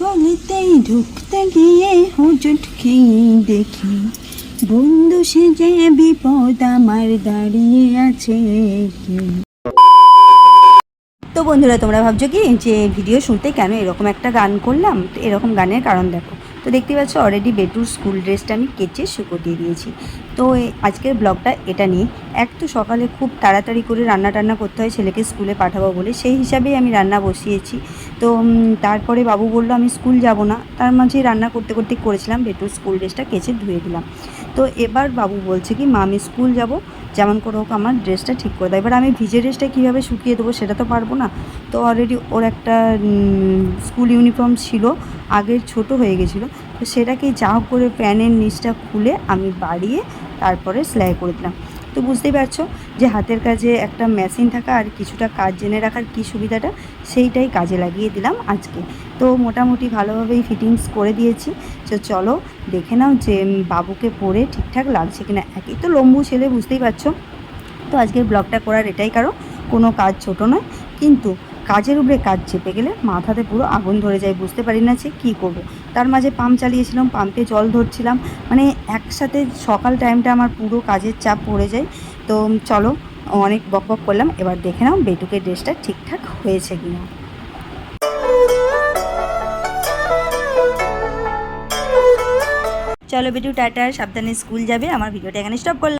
গলিতেই ঢুকতে গিয়ে হুজুট খেয়ে দেখি। বন্ধু সেজে বিপদ আমার দাঁড়িয়ে আছে কি। তো বন্ধুরা, তোমরা ভাবছ কি যে ভিডিও শুনতে কেন এরকম একটা গান করলাম? এরকম গানের কারণ দেখো। তো দেখতে পাচ্ছ অলরেডি বেটুর স্কুল ড্রেসটা আমি কেচে শুকো দিয়ে দিয়েছি। তো আজকের ব্লগটা এটা নিয়ে। এক তো সকালে খুব তাড়াতাড়ি করে রান্না টান্না করতে হয়, ছেলেকে স্কুলে পাঠাবো বলে। সেই হিসাবেই আমি রান্না বসিয়েছি। তো তারপরে বাবু বলল, আমি স্কুল যাব না। তার মাঝে রান্না করতে করতে করেছিলাম, বেটুর স্কুল ড্রেসটা কেচে ধুয়ে দিলাম। তো এবার বাবু বলছে কি, মা, আমি স্কুল যাব, যেমন করে হোক আমার ড্রেসটা ঠিক করে দেয় এবার আমি ভিজে ড্রেসটা কীভাবে শুকিয়ে দেবো সেটা তো পারব না। তো অলরেডি ওর একটা স্কুল ইউনিফর্ম ছিল, আগের ছোট হয়ে গেছিল। তো সেটাকে যা করে প্যানের নিচটা খুলে আমি বাড়িয়ে তারপরে সেলাই করে দিলাম। তো বুঝতেই পারছ যে হাতের কাজে একটা মেশিন থাকা আর কিছুটা কাজ জেনে রাখার কী সুবিধাটা, সেইটাই কাজে লাগিয়ে দিলাম আজকে। তো মোটামুটি ভালোভাবেই ফিটিংস করে দিয়েছি। তো চলো দেখে নাও যে বাবুকে পরে ঠিকঠাক লাগছে কিনা। একই তো লম্বু ছেলে, বুঝতেই পারছ। তো আজকের ব্লগটা করার এটাই কারও কোনো কাজ ছোট নয়। কিন্তু কাজের উপরে কাজ চেপে গেলে মাথাতে পুরো আগুন ধরে যায়, বুঝতে পারি না যে কী করব। তার মাঝে পাম্প চালিয়েছিলাম, পাম্পে জল ধরছিলাম মানে একসাথে সকাল টাইমটা আমার পুরো কাজের চাপ পড়ে যায়। তো চলো, অনেক বক বক করলাম, এবার দেখে নাও বেটুকে ড্রেসটা ঠিকঠাক হয়েছে কিনা। চলো বেটু, টাটা, সাবধানে স্কুল যাবে, আমার ভিডিওটা এখানে স্টপ করলাম।